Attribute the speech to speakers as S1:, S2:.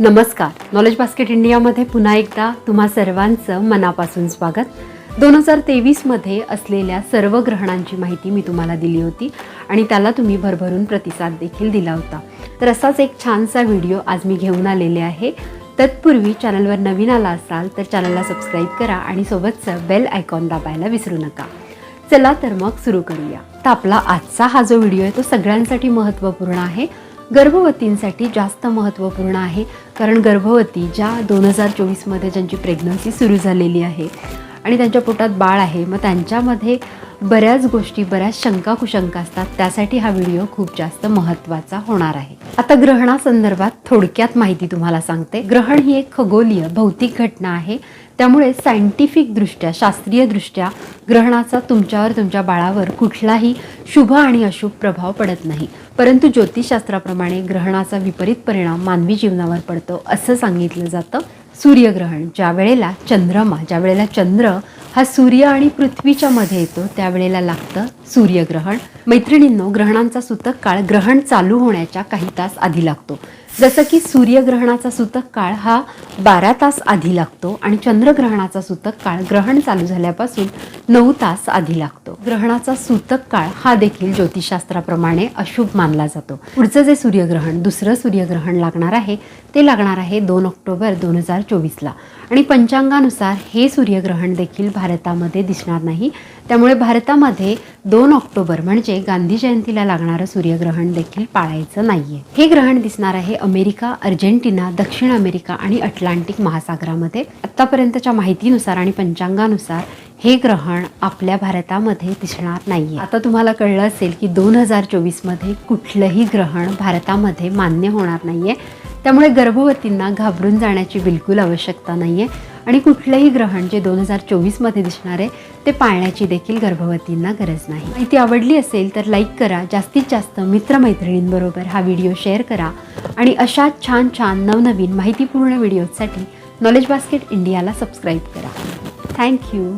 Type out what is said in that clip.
S1: नमस्कार. Knowledge basket इंडियामध्ये पुन्हा एकदा तुम्हा सर्वांचं मनापासून स्वागत. दोन हजार तेवीसमध्ये असलेल्या सर्व ग्रहणांची माहिती मी तुम्हाला दिली होती आणि त्याला तुम्ही भरभरून प्रतिसाद देखील दिला होता. तर असाच एक छानसा व्हिडिओ आज मी घेऊन आलेले आहे. तत्पूर्वी चॅनलवर नवीन आला असाल तर चॅनलला सबस्क्राईब करा आणि सोबतचं बेल आयकॉन दाबायला विसरू नका. चला तर मग सुरू करूया. तर आपला आजचा हा जो व्हिडिओ आहे तो सगळ्यांसाठी महत्त्वपूर्ण आहे. गर्भवतींसाठी जास्त महत्त्वपूर्ण आहे. कारण गर्भवती ज्या दोन हजार चोवीसमध्ये ज्यांची प्रेग्नन्सी सुरू झालेली आहे आणि त्यांच्या पोटात बाळ आहे मग त्यांच्यामध्ये बऱ्याच गोष्टी बऱ्याच शंका कुशंका असतात. त्यासाठी हा व्हिडिओ खूप जास्त महत्त्वाचा होणार आहे. आता ग्रहणासंदर्भात थोडक्यात माहिती तुम्हाला सांगते. ग्रहण ही एक खगोलीय भौतिक घटना आहे. त्यामुळे सायंटिफिकदृष्ट्या शास्त्रीयदृष्ट्या ग्रहणाचा तुमच्यावर तुमच्या बाळावर कुठलाही शुभ आणि अशुभ प्रभाव पडत नाही. परंतु ज्योतिषशास्त्राप्रमाणे ग्रहणाचा विपरीत परिणाम मानवी जीवनावर पडतो असं सांगितलं जातं सूर्यग्रहण. ज्या वेळेला चंद्रमा ज्या वेळेला चंद्र हा सूर्य आणि पृथ्वीच्या मध्ये येतो. त्यावेळेला लागतं सूर्यग्रहण. मैत्रिणींनो ग्रहणांचा सूतक काळ ग्रहण चालू होण्याच्या काही तास आधी लागतो. जसं की सूर्यग्रहणाचा सूतक काळ हा बारा तास आधी लागतो आणि चंद्रग्रहणाचा सूतक काळ ग्रहण चालू झाल्यापासून नऊ तास आधी लागतो. ग्रहणाचा सूतक काळ हा देखील ज्योतिषशास्त्राप्रमाणे अशुभ मानला जातो. पुढचं जे सूर्यग्रहण दुसरं सूर्यग्रहण लागणार आहे ते लागणार आहे दोन ऑक्टोबर दोन हजार चोवीसला. आणि पंचांगानुसार हे सूर्यग्रहण देखील भारतामध्ये दिसणार नाही. त्यामुळे भारतामध्ये दोन ऑक्टोबर म्हणजे गांधी जयंतीला लागणारं सूर्यग्रहण देखील पाळायचं नाहीये. हे ग्रहण दिसणार आहे अमेरिका अर्जेंटिना दक्षिण अमेरिका आणि अटलांटिक महासागरामध्ये. आतापर्यंतच्या माहितीनुसार आणि पंचांगानुसार हे ग्रहण आपल्या भारतामध्ये दिसणार नाहीये. आता तुम्हाला कळलं असेल की दोन हजार चोवीसमध्ये कुठलंही ग्रहण भारतामध्ये मान्य होणार नाहीये. त्यामुळे गर्भवतींना घाबरून जाण्याची बिलकुल आवश्यकता नाही आहे आणि कुठलंही ग्रहण जे दोन हजार चोवीसमध्ये दिसणार आहे ते पाळण्याची देखील गर्भवतींना गरज नाही. माहिती आवडली असेल तर लाईक करा जास्तीत जास्त मित्रमैत्रिणींबरोबर हा व्हिडिओ शेअर करा आणि अशा छान छान नवनवीन माहितीपूर्ण व्हिडिओसाठी नॉलेज बास्केट इंडियाला सबस्क्राईब करा. Thank you